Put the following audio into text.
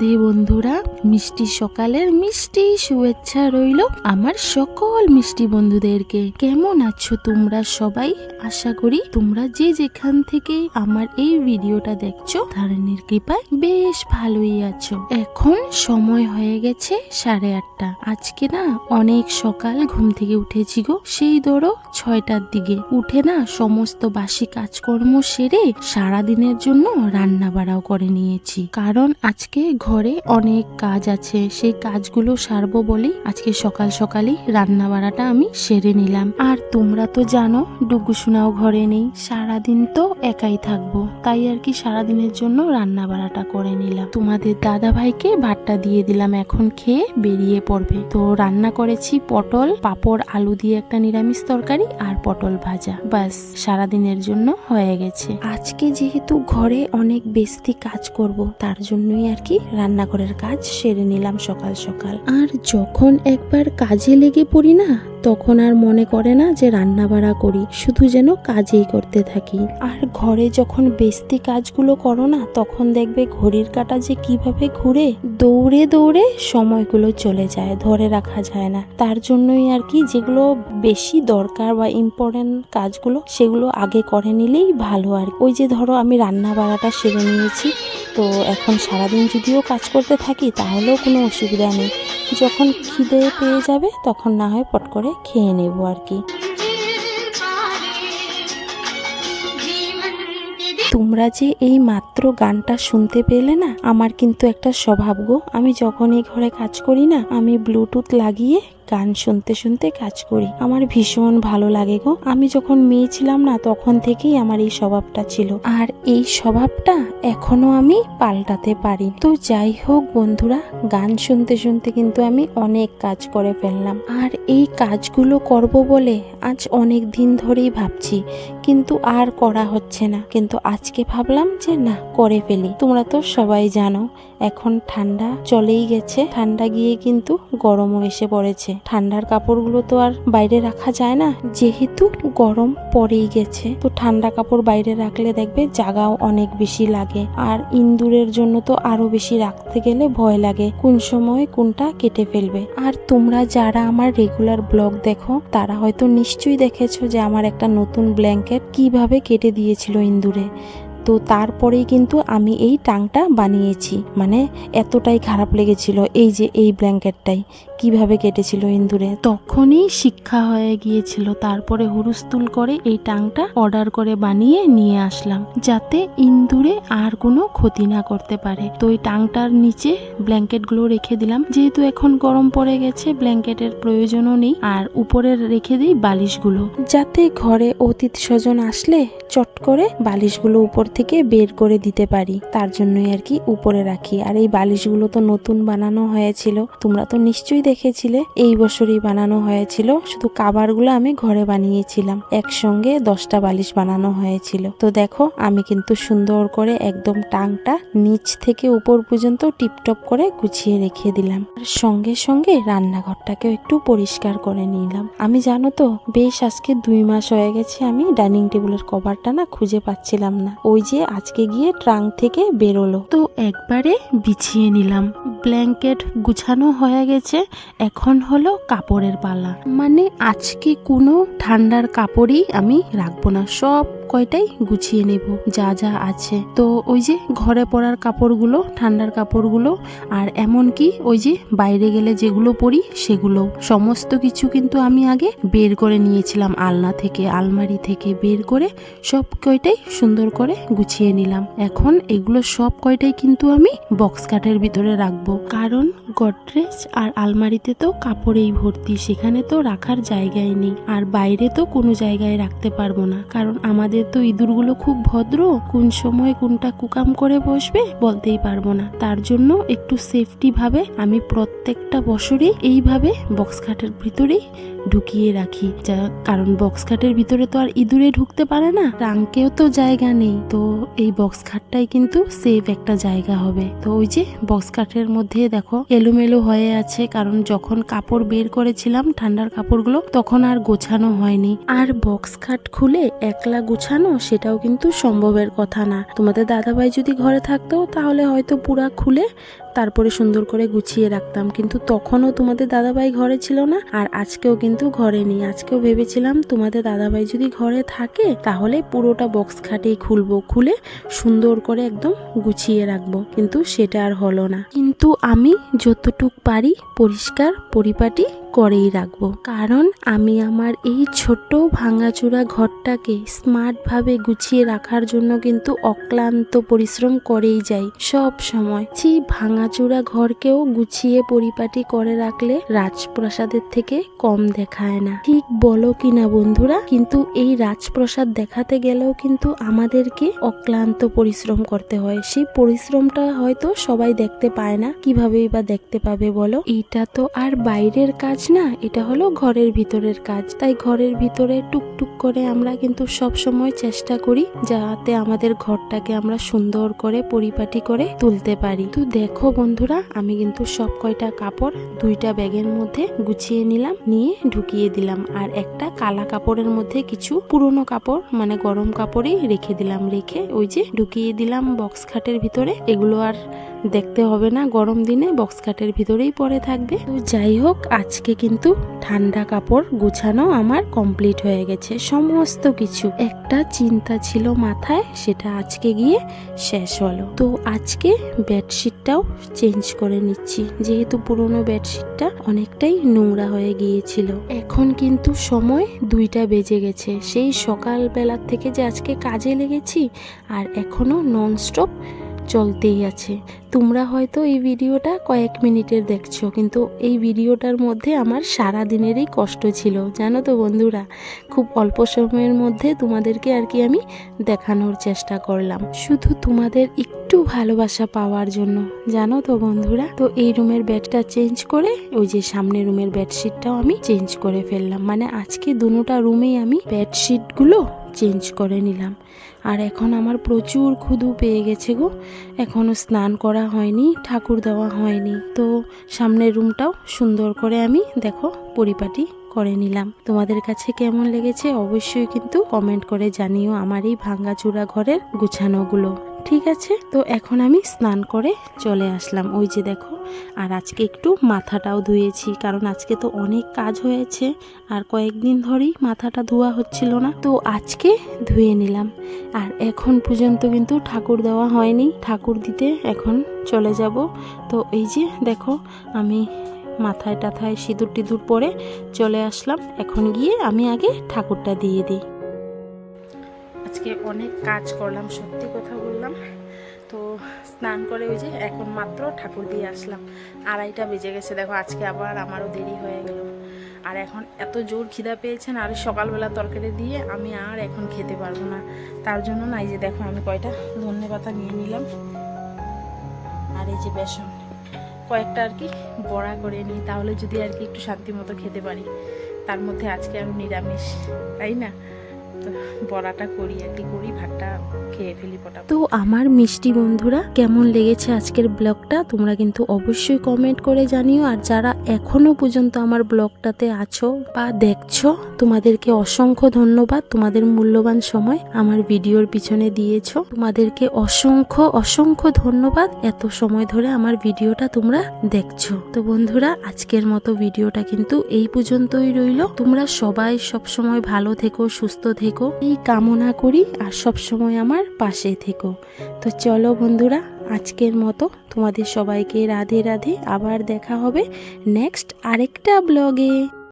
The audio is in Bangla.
রাধে বন্ধুরা, মিষ্টি সকালের মিষ্টি শুভেচ্ছা রইল আমার সকল মিষ্টি বন্ধুদেরকে। কেমন আছো তোমরা সবাই? আশা করি তোমরা যে যেখান থেকে আমার এই ভিডিওটা দেখছ ধারণের কৃপায় বেশ ভালোই আছো। এখন সময় হয়ে গেছে সাড়ে আটটা। আজকে না অনেক সকাল ঘুম থেকে উঠেছি গো। সেই ধরো ছয়টার দিকে। উঠে না সমস্ত বাসি কাজকর্ম সেরে সারাদিনের জন্য রান্না বাড়াও করে নিয়েছি। কারণ আজকে ঘরে অনেক কাজ আছে। সেই কাজগুলো সারবো বলেই আজকে সকাল সকালই রান্না বাড়াটা আমি সেরে নিলাম। আর তোমরা তো জানো ডুগু শোনাও ঘরে নেই। সারাদিন তো একাই থাকব। তাই আর কি সারাদিনের জন্য রান্না বাড়াটা করে নিলাম। তোমাদের দাদা ভাইকে ভাতটা দিয়ে দিলাম। এখন খেয়ে বেরিয়ে পড়বে। তো রান্না করেছি পটল, পাপড়, আলু দিয়ে একটা নিরামিষ তরকারি আর পটল ভাজা। বাস সারাদিনের জন্য হয়ে গেছে। আজকে যেহেতু ঘরে অনেক বেস্তি কাজ করব, তার জন্যই আর কি রান্নাঘরের কাজ সেরে নিলাম সকাল সকাল। আর যখন একবার কাজে লেগে পড়ি না তখন আর মনে করে না যে রান্না বাড়া করি শুধু যেন কাজেই করতে থাকি। আর ঘরে যখন বেস্তি কাজগুলো করো না তখন দেখবে ঘড়ির কাটা যে কীভাবে ঘুরে দৌড়ে দৌড়ে সময়গুলো চলে যায় ধরে রাখা যায় না। তার জন্যই আর কি যেগুলো বেশি দরকার বা ইম্পর্টেন্ট কাজগুলো সেগুলো আগে করে নিলেই ভালো আর। ওই যে ধরো আমি রান্না বাড়াটা সেরে নিয়েছি তো এখন সারাদিন যদিও কাজ করতে থাকি, তাহলেও কোনো অসুবিধা নেই। যখন খিদে পেয়ে যাবে, তখন না হয় পট করে খেয়ে নেব আর কি। তোমরা যে এই মাত্র গানটা শুনতে পেলে না, আমার কিন্তু একটা স্বভাব গো। আমি যখন এই ঘরে কাজ করি না, আমি ব্লুটুথ লাগিয়ে গান শুনতে শুনতে কাজ করি। আমার ভীষণ ভালো লাগে গো। আমি যখন মেয়ে ছিলাম না, তখন থেকেই আমার এই স্বভাবটা ছিল। আর এই স্বভাবটা এখনও আমি পাল্টাতে পারি। তো যাই হোক বন্ধুরা, গান শুনতে শুনতে কিন্তু আমি অনেক কাজ করে ফেললাম। আর এই কাজগুলো করব বলে আজ অনেক দিন ধরেই ভাবছি, কিন্তু আর করা হচ্ছে না। কিন্তু আজকে ভাবলাম যে না, করে ফেলি। তোমরা তো সবাই জানো এখন ঠান্ডা চলেই গেছে। ঠান্ডা গিয়ে কিন্তু গরমও এসে পড়েছে। ঠান্ডার কাপড়গুলো তো আর বাইরে রাখা যায় না। যেহেতু গরম পড়েই গেছে, তো ঠান্ডা কাপড় বাইরে রাখলে দেখবে জাগাও অনেক বেশি লাগে। আর ইন্দুরের জন্য তো আরও বেশি রাখতে গেলে ভয় লাগে, কোন সময় কোনটা কেটে ফেলবে। আর তোমরা যারা আমার রেগুলার ব্লগ দেখো, তারা হয়তো নিশ্চয়ই দেখেছ যে আমার একটা নতুন ব্ল্যাঙ্কেট কীভাবে কেটে দিয়েছিল ইন্দুরে তো তারপরেই কিন্তু আমি এই টাংটা বানিয়েছি। মানে এতটাই খারাপ লেগেছিল এই যে এই ব্ল্যাঙ্কেটটাই। কীভাবে কেটেছিল ইন্দুরে? তখনই শিক্ষা হয়ে গিয়েছিল। তারপরে হুরুস্তুল করে এই টাংটা অর্ডার করে বানিয়ে নিয়ে আসলাম। যাতে ইন্দুরে আর কোনো ক্ষতি না করতে পারে। তো এই টাংটার নিচে ব্ল্যাঙ্কেটগুলো রেখে দিলাম। যেহেতু এখন গরম পড়ে গেছে, ব্ল্যাঙ্কেটের প্রয়োজনও নেই। আর উপরে রেখে দিই বালিশগুলো। যাতে ঘরে অতিথি স্বজন আসলে চট করে বালিশগুলো উপর থেকে বের করে দিতে পারি। তার জন্যই আর কি উপরে রাখি। আর এই বালিশগুলো তো নতুন বানানো হয়েছিল। তোমরা তো নিশ্চয়ই দেখেছিলে, এই বছরই বানানো হয়েছিল। শুধু কাবারগুলো আমি ঘরে বানিয়েছিলাম। একসঙ্গে দশটা বালিশ বানানো হয়েছিল। তো দেখো, আমি কিন্তু সুন্দর করে একদম টাংটা নিচ থেকে উপর পর্যন্ত টিপটপ করে গুছিয়ে রেখে দিলাম। আর সঙ্গে সঙ্গে রান্নাঘরটাকেও একটু পরিষ্কার করে নিলাম। আমি জানো তো, বেশ আজকে দুই মাস হয়ে গেছে আমি ডাইনিং টেবিলের কভারটা না খুঁজে পাচ্ছিলাম না। ওই যে আজকে গিয়ে ট্রাং থেকে বেরোলো। তো একবারে বিছিয়ে নিলাম। ব্ল্যাঙ্কেট গুছানো হয়ে গেছে। এখন হলো কাপড়ের পালা। মানে আজকে কোনো ঠান্ডার কাপড়ই আমি রাখব না। সব কয়টাই গুছিয়ে নেব, যা যা আছে। তো ওই যে ঘরে পরার কাপড়গুলো, ঠান্ডার কাপড়গুলো, আর এমন কি ওই যে বাইরে গেলে যেগুলো পরি সেগুলো সমস্ত কিছু কিন্তু আমি আগে বের করে নিয়েছিলাম আলনা থেকে, আলমারি থেকে বের করে সব কয়টাই সুন্দর করে গুছিয়ে নিলাম। এখন এগুলো সব কয়টাই কিন্তু আমি বক্স কাটের ভিতরে রাখব। কারণ গডরেজ আর আলমারিতে তো কাপড়েই ভর্তি, সেখানে তো রাখার জায়গায় নেই। আর বাইরে তো কোনো জায়গায় রাখতে পারব না, কারণ আমাদের তো ইঁদুরগুলো খুব ভদ্র, কোন সময় কোনটা কুকাম করে বসবে বলতেই পারব না। তার জন্য একটু সেফটি ভাবে আমি প্রত্যেকটা বছরই এইভাবে বক্স খাটের ভিতরেই ঢুকিয়ে রাখি। যা, কারণ বক্স খাটের ভিতরে তো আর ইঁদুরে ঢুকতে পারে না। টাঙ্কেও তো জায়গা নেই। তো এই বক্স খাটটাই কিন্তু সেফ একটা জায়গা হবে। তো ওই যে বক্স খাটের মধ্যে দেখো এলো এলোমেলো হয়ে আছে। কারণ যখন কাপড় বের করেছিলাম ঠান্ডার কাপড়গুলো, তখন আর গোছানো হয়নি। আর বক্স খাট খুলে একলা গুছানো সেটাও কিন্তু সম্ভবের কথা না। তোমাদের দাদাভাই যদি ঘরে থাকতো তাহলে হয়তো পুরা খুলে তারপরে সুন্দর করে গুছিয়ে রাখতাম। কিন্তু তখনও তোমাদের দাদাভাই ঘরে ছিল না আর আজকেও কিন্তু ঘরে নেই। আজকেও ভেবেছিলাম তোমাদের দাদাভাই যদি ঘরে থাকে তাহলে পুরোটা বক্স খাটেই খুলবো, খুলে সুন্দর করে একদম গুছিয়ে রাখব। কিন্তু সেটা আর হলো না। কিন্তু আমি যতটুক পারি পরিষ্কার পরিপাটি করেই রাখব। কারণ আমি আমার এই ছোট্ট ভাঙাচোরা ঘরটাকে স্মার্টভাবে গুছিয়ে রাখার জন্য কিন্তু অক্লান্ত পরিশ্রম করেই যাই সব সময়। ছি ভাঙাচোরা ঘরকেও গুছিয়ে পরিপাটি করে রাখলে রাজপ্রাসাদের থেকে কম দেখায় না। ঠিক বলো কিনা বন্ধুরা? কিন্তু এই রাজপ্রাসাদ দেখাতে গেলেও কিন্তু আমাদেরকে অক্লান্ত পরিশ্রম করতে হয়। সেই পরিশ্রমটা হয়তো সবাই দেখতে পায় না। কিভাবেই বা দেখতে পাবে বলো? এটা তো আর বাইরের কাজ না, এটা হলো ঘরের ভিতরের কাজ। তাই ঘরের ভিতরে টুকটুক করে আমরা কিন্তু সব সময় চেষ্টা করি, যাতে আমাদের ঘরটাকে আমরা সুন্দর করে পরিপাটি করে তুলতে পারি। তো দেখো বন্ধুরা, আমি কিন্তু সব কয়টা কাপড় দুইটা ব্যাগের মধ্যে গুছিয়ে নিলাম, নিয়ে ঢুকিয়ে দিলাম। আর একটা কালা কাপড়ের মধ্যে কিছু পুরনো কাপড় মানে গরম কাপড়ই রেখে দিলাম, রেখে ওই যে ঢুকিয়ে দিলাম বক্স খাটের ভিতরে। এগুলো আর দেখতে হবে না, গরম দিনে বক্স কাটের ভিতরেই পরে থাকবে। তো যাই হোক, আজকে কিন্তু ঠান্ডা কাপড় গুছানো আমার কমপ্লিট হয়ে গেছে, সমস্ত কিছু। একটা চিন্তা ছিল মাথায়, সেটা আজকে গিয়ে শেষ হলো। তো আজকে বেডশিটটাও চেঞ্জ করে নিচ্ছি, যেহেতু পুরনো বেডশিটটা অনেকটাই নোংরা হয়ে গিয়েছিল। এখন কিন্তু সময় দুইটা বেজে গেছে, সেই সকালবেলার থেকে যে আজকে কাজে লেগেছি, আর এখনও ননস্টপ চলতেই আছে। তোমরা হয়তো এই ভিডিওটা কয়েক মিনিটের দেখছ, কিন্তু এই ভিডিওটার মধ্যে আমার সারা দিনেরই কষ্ট ছিল, জানো তো বন্ধুরা? খুব অল্প সময়ের মধ্যে তোমাদেরকে আর কি আমি দেখানোর চেষ্টা করলাম। শুধু তোমাদের একটু ভালোবাসা পাওয়ার জন্য, জানো তো বন্ধুরা? তো এই রুমের বেডটা চেঞ্জ করে, ওই যে সামনের রুমের বেডশিটটাও আমি চেঞ্জ করে ফেললাম। মানে আজকে দুটোটা রুমেই আমি বেডশিটগুলো চেঞ্জ করে নিলাম। আর এখন আমার প্রচুর ক্ষুধু পেয়ে গেছে গো। এখনও স্নান করা হয়নি, ঠাকুর দেওয়া হয়নি। তো সামনের রুমটাও সুন্দর করে আমি দেখো পরিপাটি করে নিলাম। তোমাদের কাছে কেমন লেগেছে অবশ্যই কিন্তু কমেন্ট করে জানিও আমার এই ভাঙ্গাচুরা ঘরের গুছানোগুলো। ঠিক আছে? তো এখন আমি স্নান করে চলে আসলাম। ওই যে দেখো, আর আজকে একটু মাথাটাও ধুয়েছি, কারণ আজকে তো অনেক কাজ হয়েছে, আর কয়েকদিন ধরেই মাথাটা ধোয়া হচ্ছিল না। তো আজকে ধুয়ে নিলাম। আর এখন পর্যন্ত কিন্তু ঠাকুর দেওয়া হয়নি। ঠাকুর দিতে এখন চলে যাব। তো এই যে দেখো, আমি মাথায় টাথায় সিঁদুর টিঁদুর পরে চলে আসলাম। এখন গিয়ে আমি আগে ঠাকুরটা দিয়ে দিই। আজকে অনেক কাজ করলাম, সত্যি কথা বললাম। তো স্নান করে ওই যে এখন মাত্র ঠাকুর দিয়ে আসলাম। আড়াইটা বেজে গেছে, দেখো আজকে আবার আমারও দেরি হয়ে গেল। আর এখন এত জোর খিদা পেয়েছেন আর সকালবেলা তরকারি দিয়ে আমি আর এখন খেতে পারব না। তার জন্য না এই যে দেখো আমি কয়টা ধনে পাতা নিয়ে নিলাম। আর এই যে বেসন, কয়েকটা আর কি বড়া করে নিই, তাহলে যদি আর কি একটু শান্তি মতো খেতে পারি। তার মধ্যে আজকে আমি নিরামিষ, তাই না? বড়াটা করি আর কি করি ভাতটা খেয়ে ফেলি পটা তো আমার মিষ্টি বন্ধুরা, কেমন লেগেছে আজকের ব্লগটা? তোমরা কিন্তু অবশ্যই কমেন্ট করে জানিও। আর যারা এখনও পর্যন্ত আমার ব্লগটাতে আছো বা দেখছ, তোমাদেরকে অসংখ্য ধন্যবাদ। তোমাদের মূল্যবান সময় আমার ভিডিওর পিছনে দিয়েছ। তোমাদেরকে অসংখ্য অসংখ্য ধন্যবাদ। এত সময় ধরে আমার ভিডিওটা তোমরা দেখছ। তো বন্ধুরা, আজকের মতো ভিডিওটা কিন্তু এই পর্যন্তই রইল। তোমরা সবাই সব সময় ভালো থেকো, সুস্থ থেকো। এই কামনা করি। আর সব সময় আমার পাশে থেকো। তো চলো বন্ধুরা, আজকের মতো তোমাদের সবাইকে রাধে রাধে আবার দেখা হবে নেক্সট আরেকটা ব্লগে